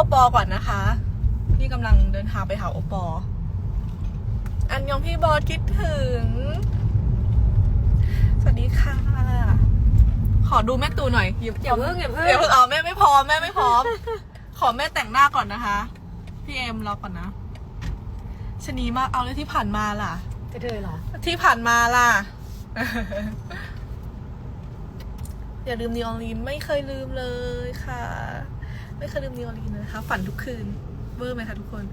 อปอก่อนนะคะ พี่กำลังเดินทางไปหาโอปอ อันยองพี่บอสคิดถึง สวัสดีค่ะ ขอดูแม่ตูหน่อยอย่าอย่าเพิ่งอย่าเพิ่งอย่าเพิ่งเอาแม่ไม่พร้อมแม่ไม่พร้อม ขอแม่แต่งหน้าก่อนนะคะ พี่เอ็มรอก่อนนะชะนีมากเอาเลยที่ผ่านมาล่ะกระเทยเหรอ ที่ผ่านมาล่ะ อย่าลืมนิออลีนไม่เคยลืมเลยค่ะ ไม่เคยลืมนิออลีนเลยนะคะ ฝันทุกคืน เวอร์ไหมคะทุกคน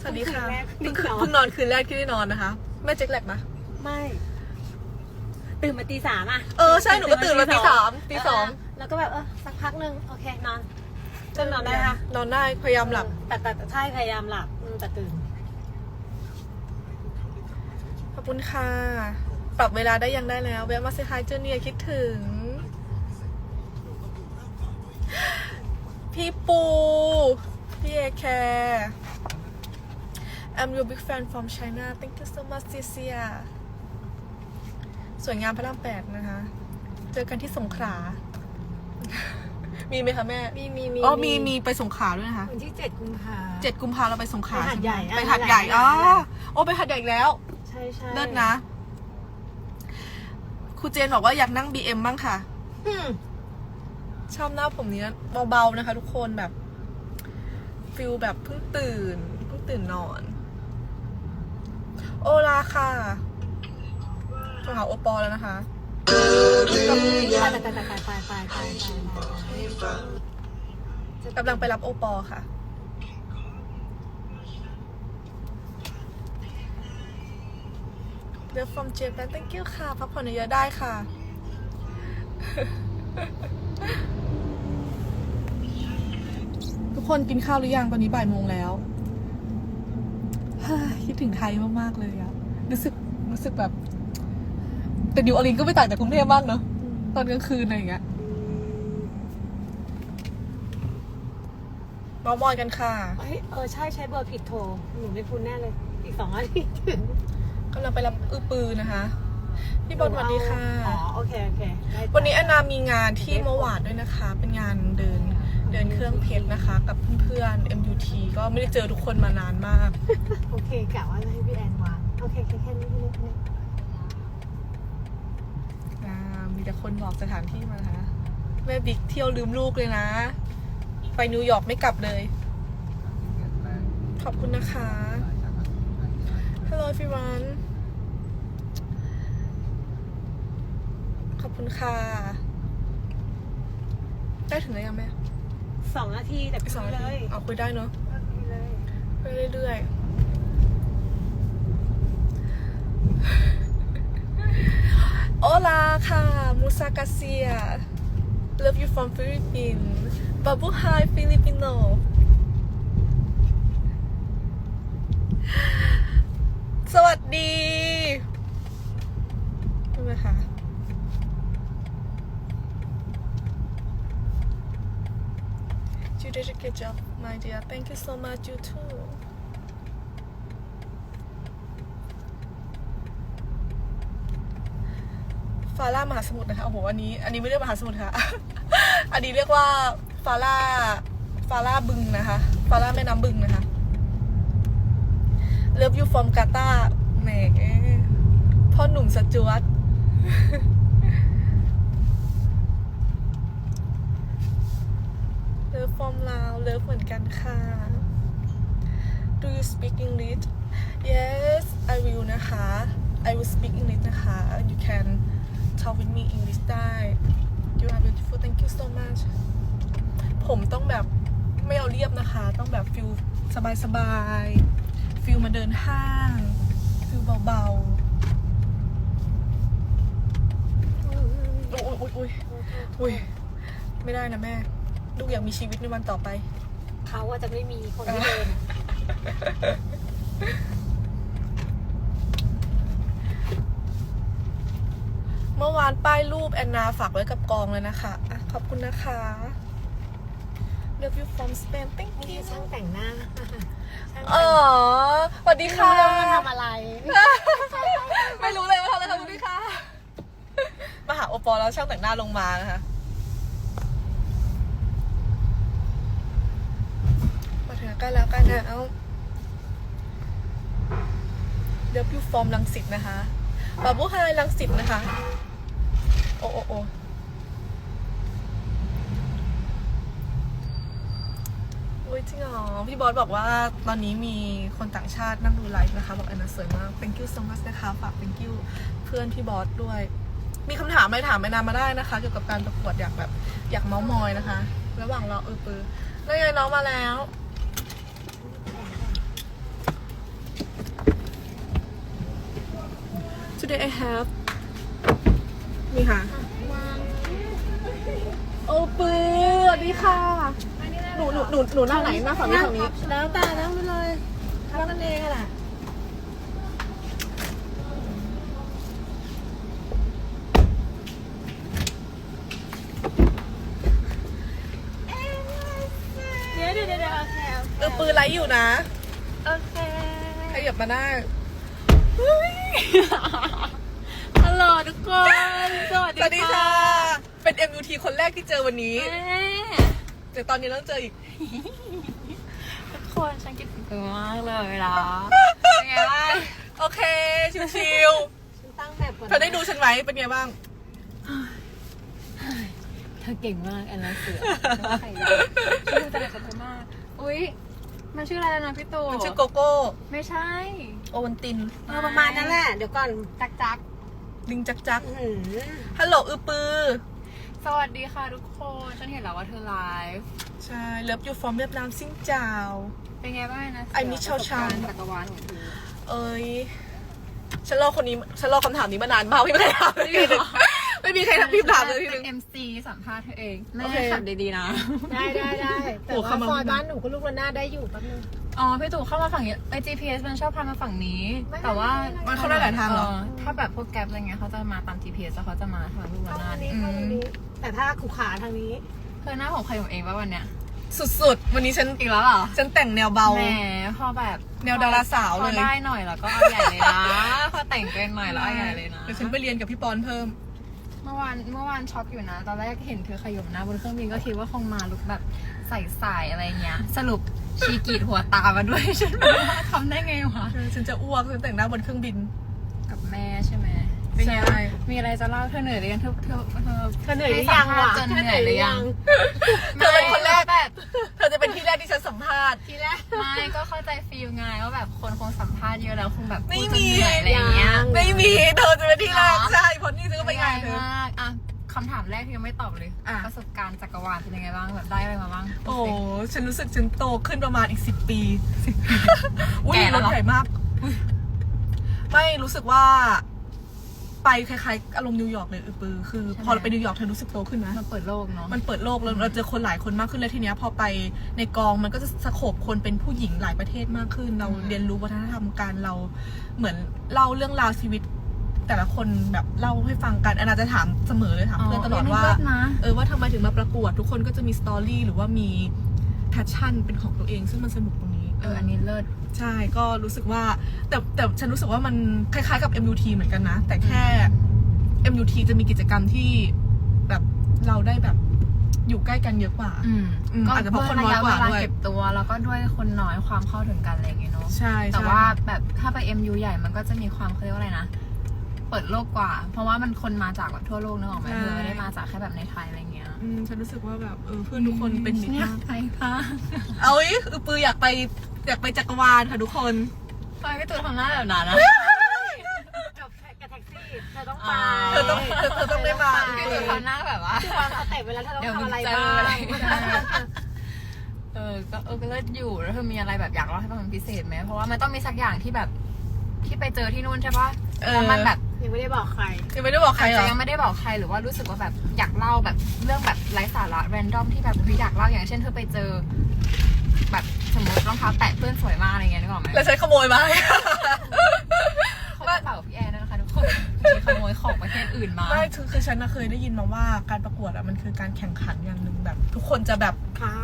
สวัสดีค่ะเพิ่เพิ่งงคืนแรกเพิ่งนอนคืนแรกที่ได้นอนนะคะ แม่เจ็คแลกนะไม่ ตื่นมาตีสามอะเออใช่หนูก็ตื่นมาตีสามตีสองเแล้วก็แบบเออสักพักหนึ่งโอเคนอนจนนอนได้ค่ะนอนได้พยายามหลับแต่แต่แต่ใช่พยายามหลับอืมแต่ตื่นขอบคุณค่ะ ปรับเวลาได้ยังได้แล้วแวะมาเซฮายเจอเนียคิดถึง พี่ปู พี่เอแคร์ I'm your big fan from China thank you so much Cecilia สวยงามพระรามแปดนะคะ เจอกันที่สงขลา มีไหมคะแม่ มีมีมีอ๋อมีมีไปสงขลาด้วยนะคะ วันที่เจ็ดกุมภา เจ็ดกุมภาเราไปสงขลาไปหาดใหญ่ช่ไมอะไปหาดใหญ่หาดใหญ่ อ๋อหาดใหญ่โอ้ไปหาดใหญ่อีกแล้ว ใช่ใช่เลิศนะ ครูเจนบอกว่าอยากนั่ง BM บ้างค่ะ อืม ชอบหน้าผมนี้นเบาๆนะคะ ทุกคนแบบฟิลแบบเพิ่งตื่นเพิ่งตื่นนอน โอลาค่ะโทรหาโอปอแล้วนะคะกำลังไปรับโอปอค่ะเ Love from Japan ตั้งกิ้วค่ะพักผ่อนเยอะได้ค่ะ คนกินข้าวหรือยังตอนนี้บ่ายโมงแล้วเฮ้ยคิดถึงไทยมากๆเลยอะรู้สึกรู้สึกแบบ แต่นิวออร์ลีนก็ไม่ต่างจากกรุงเทพมากเนอะตอนกลางคืนอะไรอย่างเงี้ยเมามอยกันค่ะเฮ้ยเออใช่ใช้เบอร์ผิดโทรหนูไม่พูดแน่เลย อีกสองนาทีถึงกำลังไปรับอือปืนนะคะ พี่บอลสวัสดีค่ะ อ๋อโอเคโอเคได้จ้ะวันนี้แอนนามีงานที่เมื่อวานด้วยนะคะ เป็นงานเดิน เดินเครื่องเพชรนะคะ กับเพื่อนๆ MUT ก็ไม่ได้เจอทุกคนมานานมาก โอเคกะว่าจะให้พี่แอนวางโอเคแค่แค่นี้แค่นี้แค่นี้อ่ามีแต่คนบอกสถานที่มานะคะแม่บิ๊กเที่ยวลืมลูกเลยนะ ไปนิวยอร์กไม่กลับเลย ขอบคุณนะคะ Hello everyone ขอบคุณค่ะ ได้ถึงแล้วยังแม่ สองนาทีแต่อีกสองคุยนเลยเอาคุยได้เนอะคุยเลยไปเรื่อยๆโอลาค่ะมูซากาเซีย Love you from Philippines Babu hi Filipino สวัสดีใช่ไหมคะ You did a good job, my dear. Thank you so much. You too. ฟาร่ามหาสมุทรนะคะโอ้โหอันนี้ อันนี้ไม่เรียกมหาสมุทรค่ะ อันนี้เรียกว่าฟาร่าฟาร่าบึงนะคะฟาร่าแม่น้ำบึงนะคะ Love you from กาตาแหมพ่อหนุ่มสจวติฟฟอร์มลาวเลิฟเหมือนกันค่ะ Do you speak English Yes I will นะคะ I will speak English นะคะ You can talk with me English ได้ You are beautiful thank you so much ผมต้องแบบไม่เอาเรียบนะคะ ต้องแบบฟิลสบายๆฟิลมาเดินห้างฟิลเบาๆอุ้ยอุ้ยอุ้ยอุ้ยไม่ได้นะแม่ ลูกอยากมีชีวิตในวันต่อไป เขาว่าจะไม่มีคนที่เดินเมื่อวานป้ายรูปแอนนาฝากไว้กับกองเลยนะคะอะขอบคุณนะคะ Love you from Spain thank นี่ you ช่างแต่งหน้าช่างอ๋อสวัสดีแต่งค่ะหน้ามาทำอะไร ไม่รู้เลยว่าทำอะไรครับสวัสดีค่ะ มาหาโอปอลแล้วช่างแต่งหน้าลงมานะคะ มาถึงใกล้แล้วกันนะเอาเดี๋ยวพิวฟอร์มลังสิตนะคะบาบูไฮลังสิตนะคะ โอ้โอ้โอ้โอ้ยจริงเหรอพี่บอสบอกว่าตอนนี้มีคนต่างชาตินั่งดูไลฟ์นะคะ บอกแอนนาสวยมาก thank you so much นะคะ ฝาก thank you เพื่อนพี่บอสด้วย มีคำถามอะไรถามแอนนามาได้นะคะ เกี่ยวกับการประกวดอยากแบบ อยากเมาส์มอยนะคะ ระหว่างรอเออปือแล้วไงน้องมาแล้ว today I have นี่ค่ะ โอปือสวัสดีค่ะ หนูหนูหนูหนูหน้าไหนหน้าฝั่งนี้ฝั่งนี้ แล้วแต่นั่งไปเลยทำกันเองอะแหละเดี๋ยวเดี๋ยวเดี๋ยวโอเคเออปือไลฟ์อยู่นะ โอเค ขยับมาได้ ฮัลโหลทุกคน สวัสสวัสดีค่ะ เป็น MUT คนแรกที่เจอวันนี้แม่แต่ตอนนี้ต้องเจออีก ทุกคนฉันคิดถึงเธอมากเลยนะเป็นไงบ้างโอเค ชิวฉันตั้งแบบก่อนๆเธอได้ดูฉันไหมเป็นไงบ้าง เธอเก่งมากแอนนาเสือใครฉันดูแต่เด็กกับเธอมาก อุ๊ย มันชื่ออะไรนะพี่ตู่มันชื่อโกโก้ ไม่ใช่ โอวันติน เออประมาณนั้นแหละ เดี๋ยวก่อนจักจักลิงจักจักอื้อหือฮัลโหลอือปือ สวัสดีค่ะทุกคน ฉันเห็นแล้วว่าเธอไลฟ์ใช่เลิฟยูฟอร์มเวียดนามซิ่งจาว เป็นไงบ้างนะไอ้มิชลชาญจักรวาลของเธอ เอ้ย ฉันรอคนนี้ ฉันรอคำถามนี้มานานมากไม่มีใครถามเลยทีนึง ไม่มีใครถามพี่ถามเลยทีนึงเป็น MC สัมภาษณ์เธอเองโอแม่เค ขับดีๆนะ ได้ได้ได้แต่โอ้ว่าคำว่าซอยบ้านหนูก็ลูกระนาดได้อยู่แป๊บนึง อ๋อ พี่ตู่เข้ามาฝั่งนี้ไอ GPS มันชอบพามาฝั่งนี้ ไม่แต่ว่าไม่ไม่มันเข้าได้หลายทางเหรอ ถ้าแบบพวกแก๊ปอะไรเงี้ยเขาจะมาตาม GPS แล้วเขาจะมาทางลูกระเข้านาทาดงนี้เข้าทางนี้ แต่ถ้าขู่ขาทางนี้ เธอหน้าของใครของเองวะวันเนี้ยสุดๆ วันนี้ฉันอีกแล้วเหรอฉันแต่งแนวเบา แหมพอแบบแนวดาราสาวพอเลยได้หน่อยแล้วก็เอาใหญ่เลยนะพอแต่งเกินหน่อยแล้วเอาใหญ่เลยนะ เดี๋ยวฉันไปเรียนกับพี่ปอนเพิ่มเมื่อวานเมื่อวานช็อกอยู่นะ ตอนแรกเห็นเธอขยมหน้าบนเครื่องบินก็คิดว่าคงมาลุกแบบใส่สายอะไรเงี้ย สรุปชีกรีดหัวตามาด้วย ฉันแบบว่าทำได้ไงวะ ฉันจะอ้วกฉันแต่งหน้าบนเครื่องบิน กับแม่ใช่ไหมเป็นไง ใช่บ้างมีอะไรจะเล่าเธอเหนื่อยหรือยังเธอเธอเธอเธอเหนื่อยหรือยังวะให้สัมภาษณ์จนเหนื่อยหรือยังเธอเป็นคนแรกแบบเธอจะเป็นที่แรกที่ฉันสัมภาษณ์ ทีแรกไม่ก็เข้าใจฟีลไงว่าแบบคนคงสัมภาษณ์เยอะแล้วคงแบบไม่พูดจนมีเหนื่อยอะไรอย่างเงี้ย ไม่มีเธอจะเป็นที่แรกเหรอใช่ คำถามแรกที่ยังไม่ตอบเลยอะ ประสบการณ์จักรวาลเป็นยังไงบ้างแบบได้อะไรมาบ้าง โอ้ฉันรู้สึกฉันโตขึ้นประมาณอีกสิบปีอุ้ยแก่รแล้วถเหรอ ใหญ่มากอุ๊ยไม่รู้สึกว่า ไปคล้ายๆอารมณ์นิวยอร์กเลยอือปือคือพอเราไปนิวยอร์กเธอรู้สึกโตขึ้นไหม มันเปิดโลกเนาะ มันเปิดโลกแล้วเราเจอคนหลายคนมากขึ้นแล้วทีเนี้ยพอไปในกองมันก็จะสโคบคนเป็นผู้หญิงหลายประเทศมากขึ้น เราอืม เรียนรู้วัฒนธรรมการเราเหมือนเล่าเรื่องราวชีวิต แต่ละคนแบบเล่าให้ฟังกันอนนาจะถามเสมอเลยถามเพื่อนตลอดว่าเลิศนะเออว่าทำไมถึงมาประกวด ทุกคนก็จะมีสตอรี่หรือว่ามีแพชชั่นเป็นของตัวเอง ซึ่งมันสนุกตรงนี้เอออันนี้เลิศใช่ก็รู้สึกว่า แต่แต่ฉันรู้สึกว่ามันคล้ายๆกับ MUT เหมือนกันนะ แต่แค่ MUT จะมีกิจกรรมที่แบบเราได้แบบอยู่ใกล้กันเยอะกว่า อืมอืมอาจจะเพราะคนน้อยกว่าเวลาด้วยเก็บตัวแล้วก็ด้วยคนน้อยความเข้าถึงกันอะไรอย่างเงี้ยเนาะ ใช่ แต่ใช่ว่าแบบถ้าไป MU ใหญ่มันก็จะมีความเขาเรียกว่าอะไรนะ เปิดโลกกว่า เพราะว่ามันคนมาจากแบบทั่วโลกนึกออกไหมเธอไม่ได้มาจากแค่แบบในไทยอะไรเงี้ยอืมฉันรู้สึกว่าแบบเออเพื่อนทุกคนเป็นมิตรเนี่ยมากไปค่ะเอาอีกอือปืออยากไปอยากไปจักรวาลค่ะทุกคนไปพี่ตู่ทำหน้าแบบนั้นนะ กับกับแท็กซี่ เธอต้องไปเธอต้องเธอเธอต้องได้มา พี่ตู่ทำหน้าแบบว่าคือวางสเต็ปเวลาเธอต้องเดี๋ยวมึทำงอะไรเจอบ้างอะไรเออก็เออก็เลิศอยู่แล้วเธอมีอะไรแบบอยากเล่าให้ฟังเป็นพิเศษไหมเพราะว่ามันต้องมีสักอย่างที่แบบที่ไปเจอที่นู่นใช่ปะเออ แล้วมันแบบยังไม่ได้บอกใคร ยังไม่ได้บอกใครอาจเหรจะอยังไม่ได้บอกใครหรือว่ารู้สึกว่าแบบอยากเล่าแบบเรื่องแบบไร้สาระแรนดอมที่แบบเฮ้ยอยากเล่าอย่างเช่นเธอไปเจอ แบบสมมติรองเท้าแตะเพื่อนสวยมากอะไรเงี้ยนึกออกไหมแล้วฉันขโมยมา เขากระเป๋าพี่แอนนะคะทุกคนมีขโมยของประเทศอื่นมาไม่คือคือฉันน่ะเคยได้ยินมาว่าการประกวดอะมันคือการแข่งขันอย่างหนึ่งแบบ ทุกคนจะแบบ ค่ะ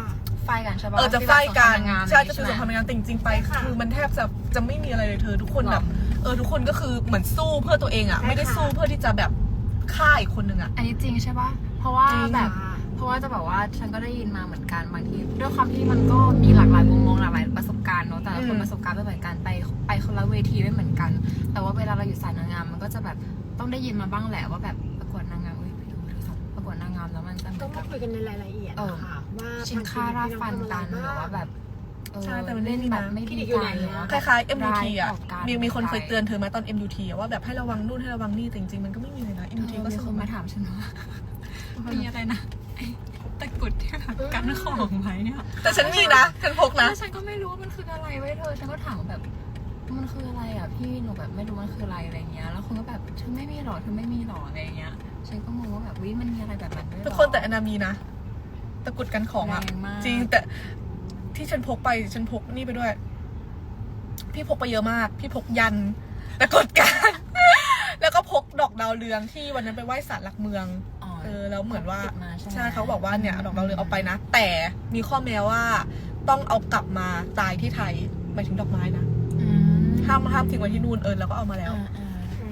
ไฟกันใช่ปะเออจะไฟกันที่แบบใช่สจะงคือคสรามงครามแรงงานแรงงานแต่จริงๆไป ใช่ค่ะ คือมันแทบจะจะไม่มีอะไรเลยเธอทุกคนหรอแบบ เออทุกคนก็คือเหมือนสู้เพื่อตัวเองอะใช่ค่ะ ไม่ได้สู้เพื่อที่จะแบบฆ่าอีกคนหนึ่งอะอันนี้จริงใช่ปะเพราะว่าจริงแบบ เพราะว่าจะบอกว่าฉันก็ได้ยินมาเหมือนกันบางทีด้วยความที่มันก็มีหลากหลายมุมมองหลากหลายประสบการณ์เนอะแต่ละคนประสบการณ์ไม่เหมือนกันไปไปคนละเวทีไม่เหมือนกัน แต่ว่าเวลาเราอยู่สายนางงามมันก็จะแบบต้องได้ยินมาบ้างแหละว่าแบบประกวดนางงามเอ้ยไปดูโทรศัพท์ประกวดนางงามแล้วมันจะเหมืต้อองนมากับคุยกันในรายละเอียดเออค่ะว่าชิงค่าราฟันกันหรือว่าแบบเออ ใช่แต่มันเล่นไม่ดีแบนะบไม่คลิดีนิกอยู่กัไหนนหรืออะว่าคล้ายๆ MUT อะร้ายต่อกันมีมีคนเคยเตือนเธอไหมตอน MUT อะว่าแบบให้ระวังนู่นให้ระวังนี่แต่จริงๆมันก็ไม่มีเลยนะ เอ MUT อก็มีสคนุนกมาถามฉันว่ามีอะไรนะไอ้ตะกรุดที่แบบกันของไหมอะแต่ฉันมีนะฉันพกนะ แล้วฉันก็ไม่รู้ว่ามันคืออะไรไว้ยเธอ ฉันก็ถามแบบ มันคืออะไรอะพี่หนูแบบไม่รู้มันคืออะไรอะไรเงี้ย แล้วคนก็แบบเธอไม่มีหรอเธอไม่มีหรออะไรเงี้ย ฉันก็งงว่าแบบวิมันมีอะไรแบบนั้นด้วยเหรอทุกคนแต่อนามีนะ ตะกรุดกันของอะแรงมากจริงแต่ ที่ฉันพกไปฉันพกนี่ไปด้วย พี่พกไปเยอะมาก พี่พกยันตะกรุดกันแล้วก็พกดอกดาวเรืองที่วันนั้นไปไหว้ศาลหลักเมืองอ๋อเออแล้วเหมือนว่าติดมาใช่ไหมใช่เขาบอกว่าเนี่ยเอาดอกดาวเรืองเอาไปนะ แต่มีข้อแม้ว่าต้องเอากลับมาตายที่ไทยหมายถึงดอกไม้นะอืมห้ามห้ามทิ้งไว้ที่นู่นเออแล้วก็เอามาแล้วอ่าอ่า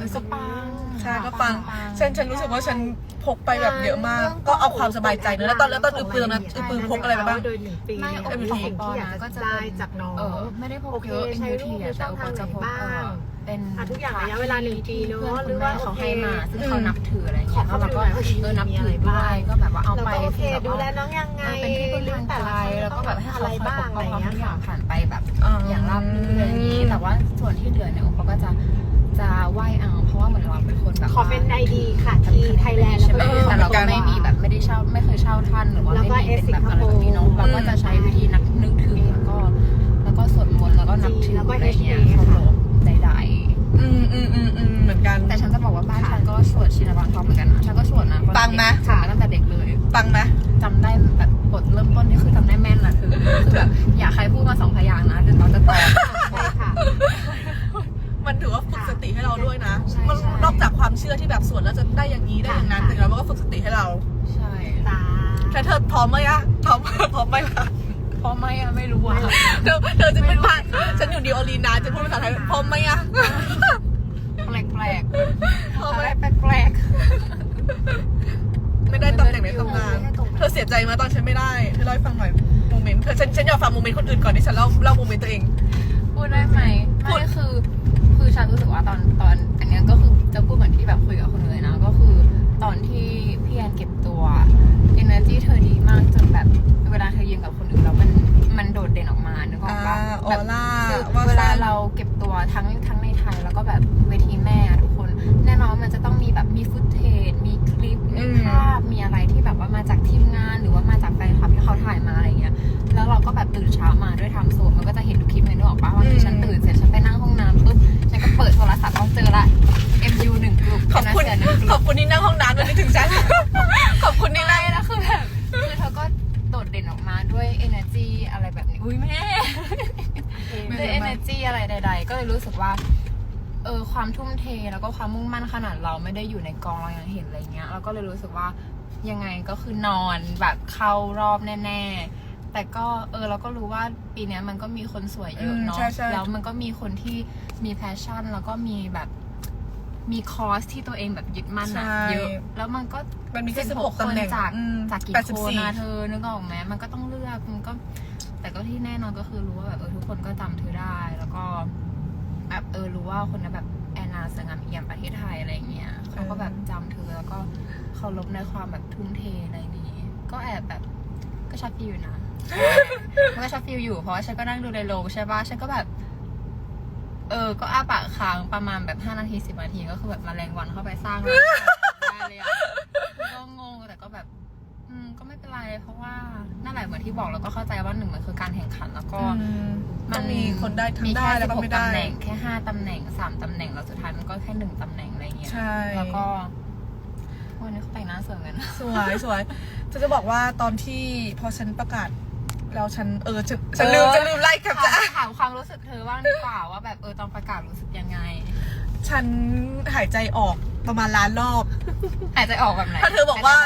มันก็ปังใช่ก็ฟังฉันฉันรู้สึกว่าฉันพกไปแบบเยอะมาก ก็เอาความสบายใจเนอะแล้วตอนแล้วตอนอือปืนนะอือปืนพกอะไรไปบ้าง โดยหนึ่งปีไม่เนี่ยโอมีเคสิ่งที่อยากก็จะจะได้เป็นจากน้อง เออไม่ได้พกโอเคเยอะใช้ NUT รูปในอะช่แต่องก็ทางจะพกไหนเอบ้างอเป็นอะทุกอย่างระยะเวลาหนึ่งปีเนอะพื่หรือว่าคุณแม่เขาโอเคให้มาซึ่งอืมเขานับถืออะไรอย่างเงี้ยขอเข้าแล้วเราก็ไปดูหน่อยเออนับมีถือะไรอด้วบ้างยก็แบบว่าเอาแล้วไปก็โอเคที่แบบดูว่าแลน้องยังไงเออเป็นที่พึ่งทางใจแล้วก็แบบให้เขาอะไรคอยบ้าปงกอะป้ไรองเงี้ยทุกอย่าค่ะงผ่านไปแบบอ่าอย่างราบรื่นอย่างนี้แต่ว่าส่วนที่เหลือเนี่ยอุปก็จะ จะไหว้เอาเพราะว่าเหมือนเราเป็นคนแบบขอเป็นไอดีค่ะที่ไทยแลนด์ใช่ไหมแล้วก็ แต่เราก็ไม่มีแบบไม่ได้เช่าไม่เคยเช่าท่านหรือว่าแล้วก็ไม่มีเป็นแบบเอสสิงคอะไรโปร์แบบนี้เนาะเราก็จะใช้วิธีนักนึกถึงแล้วก็ แล้วก็สวดมนต์แล้วก็นับถือแล้วก็อะไรเงี้ย HK เคารพใดอืมอืมอืมอืมเหมือนกัน ๆ แต่ฉันจะบอกว่าบ้านฉันก็สวดชินบังทองเหมือนกันนะฉันก็สวดนะปังไหม สวดมาตั้งแต่เด็กเลยฟังไหมจำได้แบบบทเริ่มต้นนี่คือจำได้แม่นนะคือคือแบบอยากใครพูดมาสองพยางค์นะเดี๋ยวเราจะตอบ ใช่ค่ะ มันถือว่าฝึกสติให้เราด้วยนะ ใช่ มัน ใช่ นอกจากความเชื่อ ที่แบบสวดแล้วจะได้อย่างนี้ได้อย่างนั้นค่ะแต่แล้วมันก็ฝึกสติให้เรา ใช่ตาแต่เธอพร้อมไหมอะพร้อมพร้อมไหมล่ะเพราะไม่อะไม่รู้อะเธอเธอจะเป็นผ่านฉันอยู่ดีโอลีนนะจะพูดภาษาไทยพร้อมไหมอะแปลกแปลกพร้อมไหมแปลกแปลกไม่ได้ตำแหน่งในตำนานเธอเสียใจไหมตอนฉันไม่ได้เธอเล่าให้ฟังหน่อยโมเมนต์เธอฉันฉันอยากฟังโมเมนต์คนอื่นก่อนที่ฉันเล่าเล่าโมเมนต์ตัวเอง พูดได้ไหมพูดไม่คือคือ ฉันรู้สึกว่าตอนตอน อันเนี้ยก็คือจะพูดเหมือนที่แบบคุยกับคนเลยนะ ก็คือตอนที่พี่แอนเก็บตัว energy เธอดีมากจนแบบเวลาเธอยืนกับคนอื่นแล้วมันมันโดดเด่นออกมานึกออกปะอ่าอแบอบร่าคือว่าเวลาสั้นเราเก็บตัวทั้งทั้งในไทยแล้วก็แบบเวทีแม่ ความมุ่งมั่นขนาดเราไม่ได้อยู่ในกองเรายังเห็นอะไรเงี้ยเราก็เลยรู้สึกว่ายังไงก็คือนอนแบบเข้ารอบแน่ ๆ แต่ก็เออเราก็รู้ว่าปีเนี้ยมันก็มีคนสวยเยอะอืมเนาะใช่ใช่แล้วมันก็มีคนที่มีแพชชั่น แล้วก็มีแบบมีคอร์สที่ตัวเองแบบยึดมั่นอะใช่ เยอะ แล้วมันก็ มันมีแค่สิบหกคตำนแหน่งจาก อืมจากกี่แปดสิบคนสี่ นะเธอนึกออกไหมมันก็ต้องเลือกมันก็ แต่ก็ที่แน่นอนก็คือรู้ว่าแบบเออทุกคนก็จำเธอได้ แล้วก็แบบเออรู้ว่าคนนั้นแบบแอนนาสง่าเอี่ยมประเทศไทยอะไรอย่างเงี้ยเขาก็แบบจำเธอแล้วก็เคารพในความแบบทุ่มเทอะไรนี้ ก็แอบแบบก็ชอบฟิลอยู่นะมันก็ชอบฟิลอยู่เพราะว่าฉันก็นั่งดูในโรงใช่ปะฉันก็แบบ เออ ก็อ้าปากค้างประมาณแบบห้านาทีสิบนาทีก็คือแบบแมาแรงวันเข้าไปสร้างแล้วได้เลยอะคือก็งงแต่ก็แบบ อืมก็ ไม่เป็นไรเพราะว่านั่นแหละเหมือนที่บอกแล้วก็เข้าใจว่าหนึ่งมันคือการแข่งขันแล้วก็อืมต้องมีคนได้ทั้งได้ค่แล้วก็ไม่ได้16ตำแหน่งแค่ห้าตำแหน่งสามตำแหน่งแล้วสุดท้ายมันก็แค่หนึ่งตำแหน่งอะไรเงี้ยใช่แล้วก็วันนี้เขาแต่งหน้าสวยเหมือนกันนะสวยสวยจะจะบอกว่าตอนที่พอฉันประกาศแล้วฉันเออฉันฉันลืมจะลืมไล่แคปถาจะมถามความรู้สึกเธอบ้างดีกว่าว่าแบบเออตอนประกาศรู้สึกยังไง ฉันหายใจออกประมาณล้านรอบ หายใจออกแบบไหนถ้าเธอบอกว่า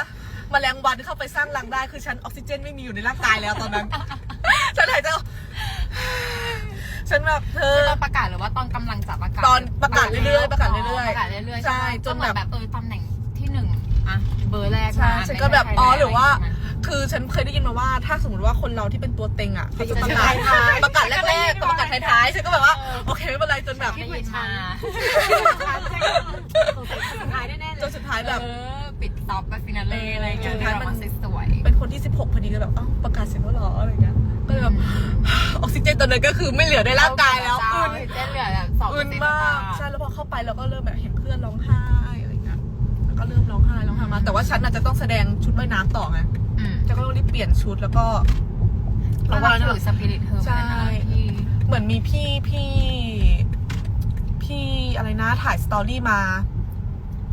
แมลงวันเข้าไปสร้างรังได้คือฉันออกซิเจนไม่มีอยู่ในร่างกายแล้วตอนนั้น ฉันหายใจออกฉันแบบเธอ ตอนประกาศหรือว่าตอนกำลังจะประกาศตอนประกาศเรื่อยๆประกาศเรื่อยๆประกาศเรื่อยๆใช่ไหมจนก็เหมือแบบแบบเออตำแหน่งที่หนึ่งอะเบอร์แรกใช่มาฉันไม่ก็แบบใช่อ๋อไทยแลนด์หรือว่าะไย่งเงี้ยคือฉันเคยได้ยินมาว่า ถ้าสมมติว่าคนเราที่เป็นตัวเต็งอะเขาจะประกาศท้ายๆประกาศแรกๆกับประกาศท้ายๆฉันก็แบบว่าโอเคไม่เป็นไรจนแบบ ได้ยินมาสงสัยสุดท้ายแน่ๆเลจนยสุดท้ายแบบ เออ ปิดต็อปไปฟินาเล่อะไรอย่างเงี้ยสุดท้ายมันเรีกว่สวยเป็นคนที่ 16พอดีก็แบบอ้าวประกาศเสร็จแล้วเหรออะไรเงี้ยก็เลยแบบออกซิเจนตอนนั้นก็คือไม่เหลือในๆร่างกายแล้วเจ้อุ่นเต้นเหลือแบบสองอึนเซนมากใช่แล้วพอเข้าไปเราก็เริ่มแบบเห็นเพื่อนร้องไห้อะไรเงี้ยแล้วก็เริ่มร้องไห้ร้องไห้มา แต่ว่าฉันอาจจะต้องแสดงชุดว่ายน้ำต่อไงอืมจะก็ต้องรีบเปลี่ยนชุดแล้วก็เราว่าถือสปิริตเธอใช่เหมือนกันนะที่เหมือนมีพี่พี่ พี่อะไรนะถ่ายสตอรี่มา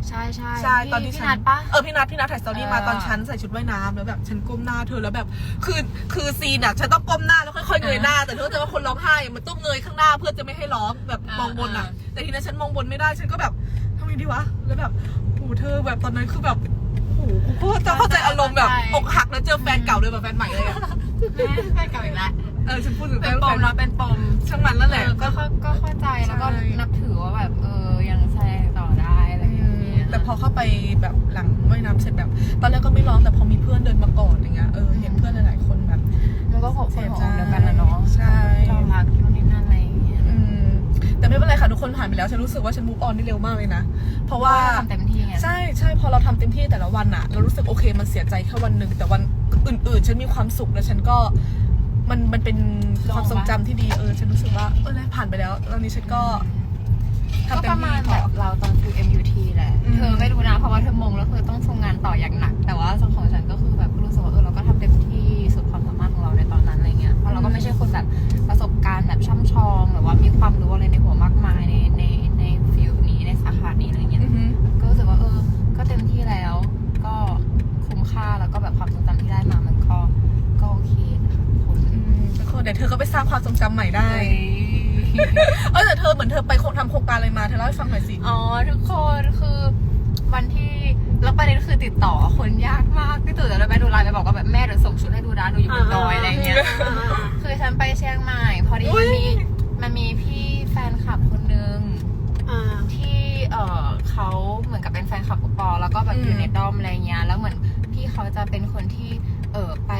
ใช่ใช่ใช่ตอนที่พี่ฉันัดปะ เออพี่นัทพี่นัทถ่ายสตอรี่มาเออตอนฉันใส่ชุดว่ายน้ำแล้วแบบฉันก้มหน้าเธอแล้วแบบ คือคือซีนอะฉันต้องก้มหน้าแล้วค่อยๆเงยหน้า แต่เธอแต่ว่าคนร้องไห้อะมันต้องเงยข้างหน้าเพื่อจะไม่ให้ร้องแบบมองบนอะแต่ทีนั้นฉันมองบนไม่ได้ฉันก็แบบทำไงดีวะแล้วแบบโอ้เธอแบบตอนนั้นคือแบบโอ้โหกูก็จะเข้าใจอารมณ์แบบอกหักแล้วเจอแฟนเก่าเลยแบบแฟนใหม่เลยอะแม่แฟนเก่าอีกแล้วเออฉันพูดถึงแฟเป็นนปมแล้วเป็นปมช่างมันนั่นแหเอละอก็เข้าก็เข้าใจแล้วก็ใช่นับถือว่าแบบเออ แต่พอเข้าไปแบบหลังว่ายน้ำเสร็จแบบ ตอนแรกก็ไม่ร้องแต่พอมีเพื่อนเดินมาก่อนอย่างเงี้ยเออเห็นเพื่อนหลายๆคนแบบ มันก็ขอบคนของเดียวกันนะเนาะใช่ที่เรารักนู่นนี่นั่นอะไรอย่างเงี้ยอืมแต่ไม่เป็นไรค่ะทุกคนผ่านไปแล้วฉันรู้สึกว่าฉันมูฟออนได้เร็วมากเลยนะ เพราะว่า ทำเต็มที่ไง ใช่ใช่พอเราทำเต็มที่แต่ละวันอะเรารู้สึกโอเคมันเสียใจแค่วันหนึ่งแต่วันอื่นๆ ฉันมีความสุขแล้วฉันก็มันมันเป็นความทรงจำที่ดีเออ ฉันรู้สึกว่าเออผ่านไปแล้วตอนนี้ฉันก็ก็ ทำเต็ปมระมาที่ณพแบอบเราตอนฟิว MUT แหละอืมเธอไม่รู้นะเพราะว่าเธอมงแล้วเธอต้องทำงานต่ออย่างหนัก แต่ว่าส่วนของฉันก็คือแบบรู้สึกว่าเออเราก็ทำเต็มที่สุดความสามารถของเราในตอนนั้นอะไรเงี้ยเพราะเราก็ไม่ใช่คนแบบประสบการณ์แบบช่ำชองหรือว่ามีความรู้อะไรในหัวมากมายในในในฟิลนี้ในสาขานี้อะไรเงี้ย อือหือก็รู้สึกว่าเออ ก็เต็มที่แล้ว ก็คุ้มค่าแล้วก็แบบความทรงจำที่ได้มามันก็ก็โอเคนะคะคุณอืมทุกคนเดี๋ยวเธอก็ไปสร้างความทรงจำใหม่ได้ เออแต่เธอเหมือนเธอไปโครงทำโครงการอะไรมาเธอเล่าให้ฟังหน่อยสิ อ๋อทุกคนคือวันที่แล้วประเด็นคือติดต่อคนยากมากพี่ตู่จะไปดูไลน์ไปบอกว่าแบบแม่เดี๋ยวส่งชุดให้ดูนะดูอยู่บนดอยอะไรเงี้ยคือฉันไปเชียงใหม่พอดีมันมีมันมีพี่แฟนคลับคนนึงอ่าที่เออเขาเหมือนกับเป็นแฟนคลับอุปอแล้วก็แบบอยู่ในด้อมอะไรเงี้ยแล้วเหมือนพี่เขาจะเป็นคนที่ เออไป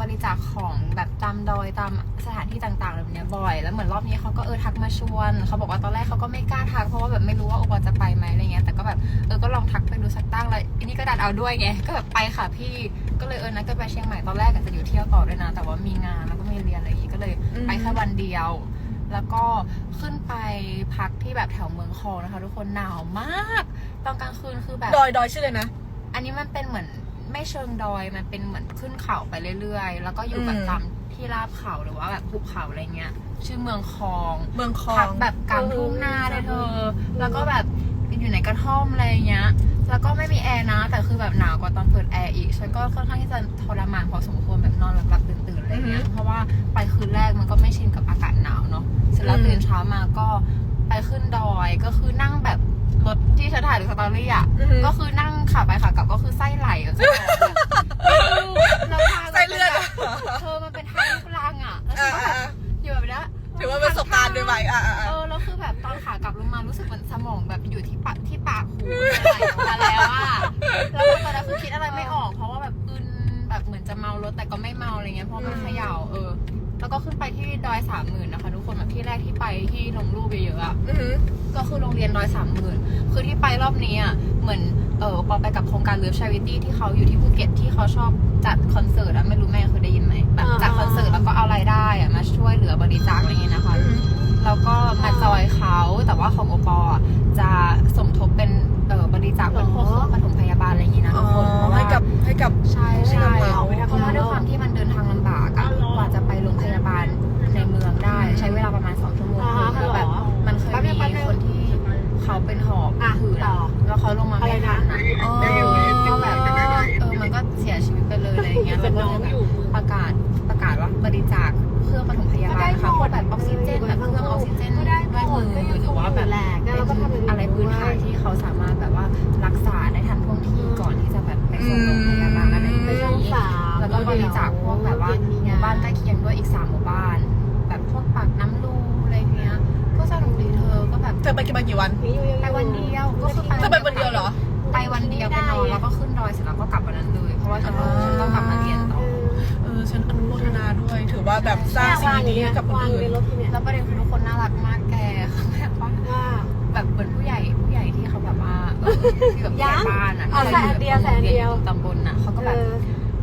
บริจาคของแบบตามดอยตามสถานที่ต่างๆแบบเนี้ยบ่อย แล้วเหมือนรอบนี้เขาก็เออทักมาชวนเขาบอกว่าตอนแรกเขาก็ไม่กล้าทักเพราะว่าแบบไม่รู้ว่าอุปอจะไปไหมอะไรเงี้ยแต่ก็แบบเออก็ลองทักไปดูสักตั้งแล้วอันนี้ก็ดันเอาด้วยไงก็แบบไปค่ะพี่ก็เลยเออนัดกันไปเชียงใหม่ตอนแรกอะจะอยู่เที่ยวต่อด้วยนะ แต่ว่ามีงานแล้วก็มีเรียนอะไรอย่างงี้ก็เลยอืมไปแค่วันเดียวแล้วก็ขึ้นไปพักที่แบบแถวเมืองคองนะคะ ทุกคนหนาวมาก ตอนกลางคืนคือแบบดอยดอยชื่อเลยนะ อันนี้มันเป็นเหมือน ไม่เชิงดอยมันเป็นเหมือนขึ้นเขาไปเรื่อยๆ แล้วก็อยู่แบบอืม ตามที่ราบเขาหรือว่าแบบภูเขาอะไรเงี้ย ชื่อเมืองคองเมืองคอพัง กแบบกลางทุ่งนาเลยเธอ แล้วก็แบบอยู่ในกระท่อมอะไรเงี้ย แล้วก็ไม่มีแอร์นะ แต่คือแบบหนาวกว่าตอนเปิดแอร์อีก ฉันก็ค่อนข้างที่จะทรมานพอสมควรแบบนอนหลับๆตื่นๆอะไรเงี้ย เพราะว่าไปคืนแรกมันก็ไม่ชินกับอากาศหนาวเนาะ เสร็จแล้วตื่นเช้ามาก็ไปขึ้นดอยก็คือนั่งแบบ รถที่ฉันถ่ายหรือสตอรี่อะ อือหือ ก็คือนั่งขาไปขากลับก็คือไส้ไหลอะจะบอกแบบแล้วทางไส้เลือดมันป็นแบบเธอมันเป็นทางลูกรังอะแล้วฉัอ่านก็แบบอยู่แบบเนี้ย ถือว่าประสบการณ์ด้วยไหมอ่าอ่าเออแล้วคือแบบตอนขากลับลงมารู้สึกเหมือนสมองแบบอยู่ที่ปากที่ปากหูอะไรออกมาแล้วอะแล้วตอนนั้นคือคิดอะไรไม่ออก เพราะว่าแบบอึนแบบเหมือนจะเมารถแต่ก็ไม่เมาอะไรเงี้ยเพราะมันเขย่าเออ แล้วก็ขึ้นไปที่ดอยสามหมื่นนะคะ ทุกคนแบบที่แรกที่ไปที่ลงรูปเยอะๆอะอือหือก็คือโรงเรียนดอยสามหมื่นคือที่ไปรอบนี้อะเหมือนเออปอไปกับโครงการเลิฟชาริตี้ที่เขาอยู่ที่ภูเก็ตที่เขาชอบจัดคอนเสิร์ตอะไม่รู้แม่เคยได้ยินไหมแบบจัดคอนเสิร์ตแล้วก็เอารายได้อะมาช่วยเหลือบริจาคอะไรเงี้ยนะคะแล้วก็มาจอยเขาแต่ว่าของโอปออะจะสมทบเป็นเออบริจาคเป็นพวกเครื่องปฐมพยาบาลอะไรอย่างงี้นะอ๋ทุกคนเพอราะว่าให้กับให้กับใช่ให้ใช่กับเราเพราะว่าด้วยความที่มัน เป็นหอบอะหืดอแล้วเขาลงมาอะไรนะ เออเออมันก็เสียชีวิตไปเลยอะไรเงี้ยแล้วก็แบบประกาศประกาศว่าบริจาคเครื่องปฐมพยาบาลนะคะพวกแบบออกซิเจนแบบเครื่องออกซิเจนด้วยมือหรือว่าแบบอะไรพื้นฐานที่เขาสามารถแบบว่ารักษาได้ทันท่วงทีก่อนที่จะแบบไปส่งโรงพยาบาลอะไรอย่างเงี้ยแล้วก็บริจาคพวกแบบว่าบ้านใกล้เคียงด้วยอีกสาม ธอไปกี่มากี่วัน ไปวันเดียวก็คือเธอไปวันเดียวเหรอ ไปวันเดียวไปนอนแล้วก็ขึ้นดอยเสร็จแล้วก็กลับวันนั้นเลย เพราะว่าฉันต้องฉันต้องกลับมาเรียนต่อเออฉันอนุโมทนาด้วย ถือว่าแบบสร้างสิ่งดีๆให้กับคนอื่นแล้วประเด็นคือทุกคนน่ารักมากแกเขาแบบว่าแบบเหมือนผู้ใหญ่ผู้ใหญ่ที่เขาแบบว่าเออที่แบบผู้ใหญ่บ้านอะอ๋อใส่อันเดียวใส่อันเดียวรีนตำบลน่ะเขาก็แบบ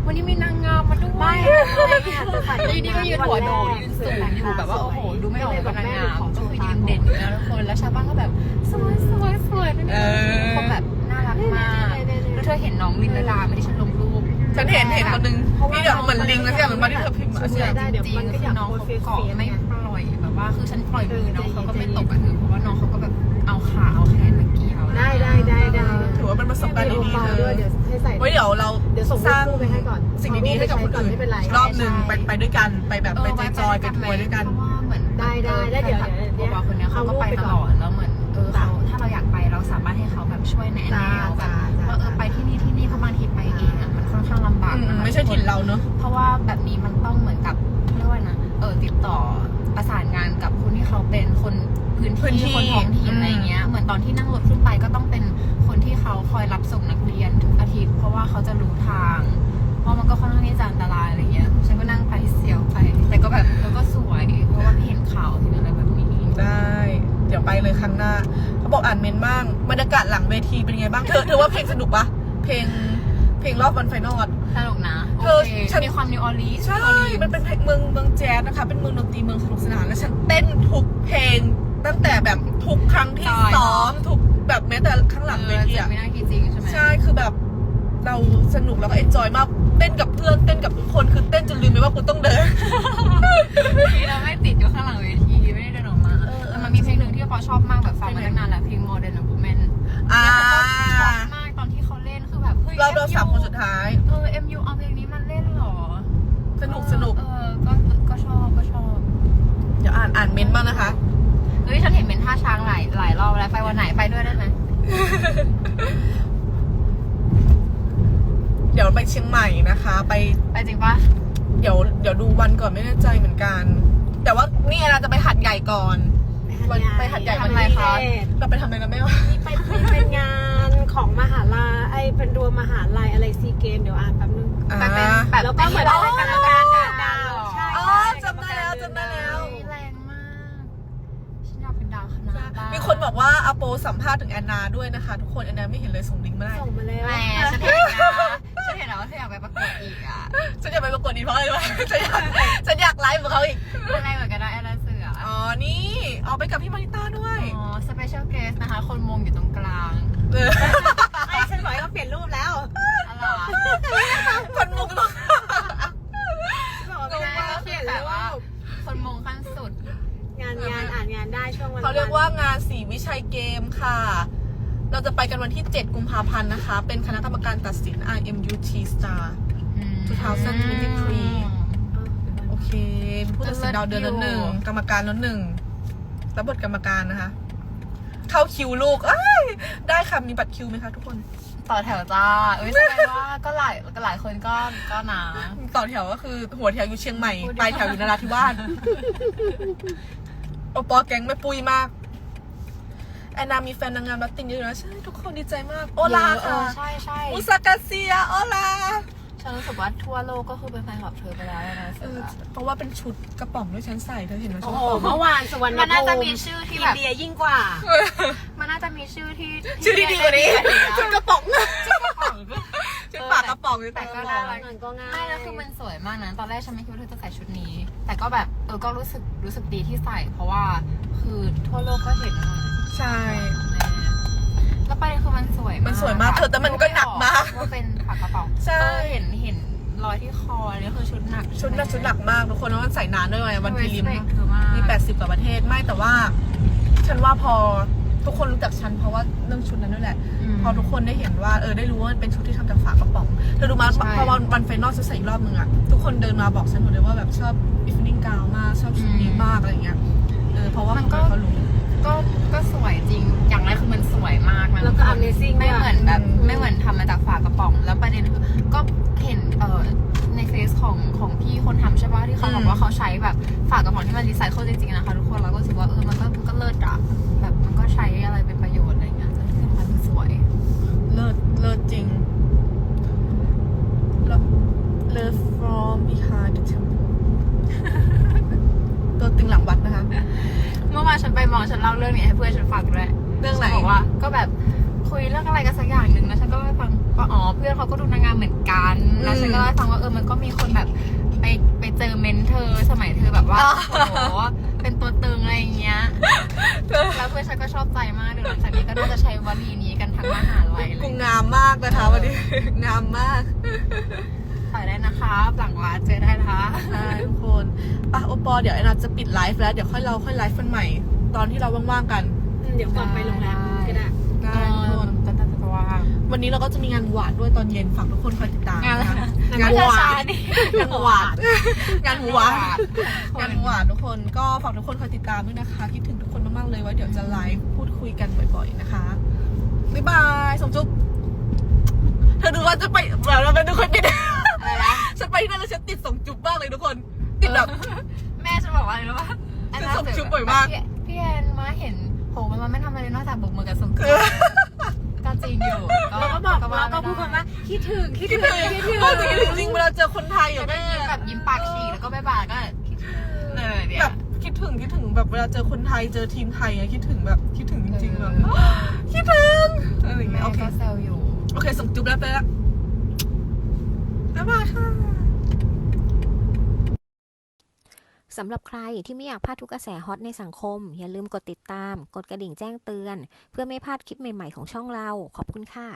วันนี้มีนางงามมาด้วยไม่แล้วอยู่ดีก็ยืนหัวโดดยืนสูงอยู่แบบว่าโอ้โหดูไม่ออกเลยว่านางงามก็คือยืนเด่นอยู่แล้วทุกคนแล้วชาวบ้านก็แบบสวยสวยสวยนั่นเอเองอคนแบบน่ารักมากแล้วเธอเห็นน้องลินดาดาไหม่ที่ฉันลงรูปฉันเห็นเห็นคนหนึงที่เดี๋ยวเหมือนลิงนะที่อย่างเหมือนมาที่เธอพิมพ์อะเสียจริงๆคือน้องเขาเกาะไม่ปล่อยแบบว่าคือฉันปล่อยมือน้องเขาก็ไม่ตกอะคือเพราะว่าน้องเขาก็แบบเอาขาเอาแขนมาเกี่ยวได้ได้ได้ได้ถือว่าเป็นประสบการณ์ดีๆเบาเลด้วยยเดี๋ยวให้ใส่ไว้เดี๋ยวเราเดี๋ยวส่งสร้างรูปไปให้ก่อนสิ่งดีๆให้กับคนอื่นไม่เป็นไรรอบหนึ่งไปไปด้วยกันไปแบบไปจอยๆไปทัวร์ด้วยกันเพราะว่าเหมือนได้ได้ได้เดี๋ยวเดี๋ยวเดี๋ยว บอกคนเนี้ยเขาก็ไปตลอดแล้วเหมือนเออเขาถ้าเราอยากไปเราสามารถให้เขาแบบช่วยแนะแนวแบบว่าเออไปที่นี่ที่นี่เพราะบางทีไปเองอะมันค่อนข้างลำบากอืมนะคะไม่ใช่ถิ่นเราเนอะ เพราะว่าแบบนี้มันต้องเหมือนกับเรียกว่านะเออติดต่อประสานงานกับคนที่เขาเป็นคนพื้นพื้นที่ที่คนท้องถิ่นอะไรเงี้ยเหมือนตอนที่นั่งรถขึ้นไปก็ต้องเป็นคนที่เขาคอยรับส่งนักเรี ยนทุกอาทิตย์ เพราะว่าเขาจะรู้ทางเพราะมันก็ค่อนข้างที่จะอันตรายอะไรเงี้ย ฉันก็นั่งไปเสียวไป แต่ก็แบบเออก็สวยเพราะว่าไม่เห็นข่าวเห็นอะไรแบบนี้ได้ เดี๋ยวไปเลยครั้งหน้าเขาบอกอ่านเมนบ้างบรรยากาศหลังเวทีเป็นไงบ้างเธอเธอว่าเพลงสนุกปะเพลงเพลงรอบวันไฟนอลสนุกนะโอเธอเคฉันมีความนิวออร์ลีนส์ใช่มันเป็นเพลงเมืองเมืองแจ๊สนะคะ เป็นเมืองดนตรีเมืองสนุกสนานและฉันเต้นทุกเพลงตั้งแต่แบบทุกครั้งที่ซ้อมทุก แบบแม้แต่ข้างหลังเวทีเอออะไม่น่าคิดจริงใช่ไหมใช่คือแบบเราสนุกแล้วก็เอนจอยมากเต้นกับเพื่อนเต้นกับทุกคนคือเต้นจนลืมไปว่ากูต้องเดินที่เราไม่ติดอยู่ข้างหลังเวทีไม่ได้เดินออกมาเออแต่มันมีเพลงหนึ่งที่ปอชอบมากแบบฟังมาตั้งนานแล้วเพลง Modern Woman อ่าช็อกมากตอนที่เขาเล่นคือแบบเฮ้ยเราเรา MU สามคนสุดท้ายเออ MU เอาเพลงนี้มาเล่นเหรอ สนุกสนุกเออก็ก็ชอบก็ชอบ เดี๋ยวอ่านอ่านเมนต์บ้างนะคะ เฮ้ยฉันเห็นเป็นท่าช้างหลายหลายรอบแล้วไปวันไหนไปด้วยได้ไหมเดี๋ยวไปเชียงใหม่นะคะ ไปไปจริงปะเดี๋ยวเดี๋ยวดูวันก่อนไม่แน่ใจเหมือนกัน แต่ว่านี่เราจะไปหัดใหญ่ก่อนวันไปหัดใหญ่วันทำอะไรที่คะเราไปทำอะไรกันไหมวะไปเป็นงานของมหาลัยไอเป็นรวมมหาลัยอะไรซีเกมเดี๋ยวอ่านแป๊บนึงอ่าไปเป็นแบบแล้วก็เหมือนไปรายการรายกาการรกาดาดาววเหรอใช่อ๋อจำได้แล้วจำได้แล้ว มีคนบอกว่าอาโปสัมภาษณ์ถึงแอนนาด้วยนะคะ ทุกคนแอนนาไม่เห็นเลยส่งลิงก์มาได้ส่งมาแล้วแหมฉันเห็นนะฉันเห็นนะว่าเธออยากไปประกวดอีกอะฉันอยากไปประกวดนี้เพราะอะไรวะฉันอยากฉันอยากไลฟ์กับเขาอีกอะไรเหมือนกันนะแอนนาเสืออ๋อนี่เอาไปกับพี่มาริต้าด้วยอ๋อสเปเชียลเกสนะคะ คนมงอยู่ตรงกลางเออไอ้ฉันบอกให้เขาเปลี่ยนรูปแล้วอะไรวะคนมุกต้องบอกว่าไม่ได้เขาเปลี่ยนรูปคนมงขั้นสุดงานงานอ่านงาน ได้ช่วงวันเขาเรียกว่างานสีวิชัยเกมค่ะ เราจะไปกันวันที่ 7 กุมภาพันธ์นะคะ เป็นคณะกรรมการตัดสิน RMUT Star 2023 โอเคมีผู้ตัดสินดาวเดือนละหนึ่งกรรมการละหนึ่งรับบทกรรมการนะคะ เข้าคิวลูกเอ้ยได้ค่ะ มีบัตรคิวไหมคะทุกคน ต่อแถวจ้า เอ้ยแสดงว่าก็หลายก็หลายคนก็ก็หนา ต่อแถวก็คือหัวแถวอยู่เชียงใหม่พูดดิปลายแถวอยู่นราธิวาส โอปอแก๊งไม่ปุยมากแอนนามีแฟนนางงามลัตตินเยอะนะใช่ทุกคนดีใจมาก โอลาเอค่ะอใช่ใช่อุซากาเซียโอลา ฉันรู้สึกว่าทั่วโลกก็คือเป็นแฟนคลับเธอไปแล้วนะเอเสืออเพราะว่าเป็นชุดกระป๋องด้วยฉันใส่เธอเห็นไหมชุโอ้ดโหกระป๋องเมื่อวานสุวรรณมันน่าจะภูมีชื่อที่อิแบนบเดียยิ่งกว่า มันน่าจะมีชื่อที่ชื่อดีๆกว่านี้ชุดกระป๋องชุดกระป๋องชุดปากกระป๋องเลยแต่ก็แต่น่าก็รักงานก็ง่าย ไม่แล้วคือมันสวยมากนะ ตอนแรกฉันไม่คิดว่าเธอจะใส่ชุดนี้ แต่ก็แบบเออก็รู้สึกรู้สึกดีที่ใส่ เพราะว่าคือทั่วโลกก็เห็นว่าใช่ แล้วประเด็นคือมันส วยมากมันสวยมากเธอแต่มันก็หนักมาก ว่าเป็นปากกระเป๋าใช่ เออเห็นเห็นรอยที่คออันนี้คือชุดหนักชุดหนักชุดหนักมากทุกคนแล้วมันใส่นานด้วยไงวันพีริม Respect เธอมากมี80กว่าประเทศไม่แต่ว่า ฉันว่าพอทุกคนรู้จักฉันเพราะว่าเรื่องชุดนั้นด้วยแหละมพอทุกคนได้เห็นว่าเออได้รู้ว่ามันเป็นชุดที่ทำจากฝากระป๋องเธอดูมาใช่ พอวันวันไฟนอลจะใส่อีกรอบนึงอะทุกคนเดินมาบอกฉันหมดเลยว่าแบบชอบอีฟนิ่งกาวมากชอบชุดนี้มากอะไรเงี้ยเออเพราะว่ามันก็เขารู้ ก็ก็สวยจริง อย่างแรกคือมันสวยมากมันแล้วก็ amazing ไม่เหมือนแบบไม่เหมือนทำมาจากฝากระป๋อง แล้วประเด็นก็เห็นเออในเฟซของของพี่คนทำใช่ปะที่เขาบอกว่าเขาใช้แบบฝากระป๋องที่มันดีไซน์เคิลจริงๆนะคะทุกคนเราก็รู้สึกว่าเออมันก็มันก็เลิศอะแบบมันก็ใช้อะไรเป็นประโยชน์อะไรอย่างเงี้ยขึ้นมาถึงสวย เลิศเลิศจริง อวานฉันไปมองฉันเล่าเรื่องนี้ให้เพื่อนฉันฟังด้วยเรื่องไหน ฉับอกว่า ก็แบบคุยเรื่องอะไรกันสักอย่างหนึ่งแล้วฉันก็เล่าให้ฟังว่าอ๋อเพื่อนเขาก็ดูนางงามเหมือนกันแล้วฉันก็เล่าให้ฟังว่าเออมันก็มีคนแบบไปไปเจอเมนเธอสมัยเธอแบบว่าอ๋อ โอ้โหเป็นตัวตึงอะไรอย่างเงี้ยแล้วเพื่อนฉันก็ชอบใจมากเดี๋ยวหลังจากนี้ก็น่าจะใช้วลีนี้กันทั้งมหาลัยเลกูยงามมากนะคะวันนี้ งามมากถ่ายได้นะคะหลังวัดเจอได้นะคะใช่ทุกคนป่ะโอปอเดี๋ยวไอ้นัทจะปิดไลฟ์แล้วเดี๋ยวค่อยเราค่อยไลฟ์กันใหม่ ตอนที่เราว่างๆกันอืมเดี๋ยวก่อนไปโรงแรมก็ได้ได้ทุกคนก็น่าจะว่างวันนี้เราก็จะมีงานหวานด้วยตอนเย็นฝากทุกคนคอยติดตามงานอะไรนะคะงางานนหวาช้านๆนี่งานหวานงานหวานงางานนหหวานวานทุกคนก็ฝากทุกคนคอยติดตามด้วยนะคะคิดถึงทุกคนมากๆเลยว่าเดี๋ยวจะไลฟ์พูดคุยกันบ่อย ๆนะคะบ๊ายบายส่งจุ๊บเธอดูว่าจะไปแบบเราเป็นทุกคนติดอะไรนะ ฉันไปที่นั่นแล้วฉันติดส่งจุ๊บมากเลยทุกคน ติดแบบ แม่จะบอกว่าอะไรรู้ป่ะฉันส่งจุ๊บบ่อยมาก พี่พี่แอนมาเห็นโหมันมาไม่ทำอะไรเลยนอกจากบกมือกับส่งจุ๊บก็จริงอยู่เราก็บอกว่าเราก็พูดคำว่าคิดถึงคิดคิดถึถึงงคิดถึงเออจริงๆเวลาเจอคนไทยจะอะได้แม่ยิ้มแบบยิ้มปากฉีกแล้วก็บ๊ายบายก็คิดถึงเลยเนี่แบยบคิดถึงคิดถึงแบบเวลาเจอคนไทยเจอทีมไทยอะคิดถึงแบบคิดถึงจริงๆแบบเออคิดถึงอะไรอย่างเงี้แม่ยโอเคก็แซวอยู่ โอเคส่งจุ๊บแล้วไปแล้ว บ๊ายบายค่ะสำหรับใครที่ไม่อยากพลาดทุกกระแสฮอตในสังคม อย่าลืมกดติดตาม กดกระดิ่งแจ้งเตือน เพื่อไม่พลาดคลิปใหม่ ๆ ของช่องเรา ขอบคุณค่ะ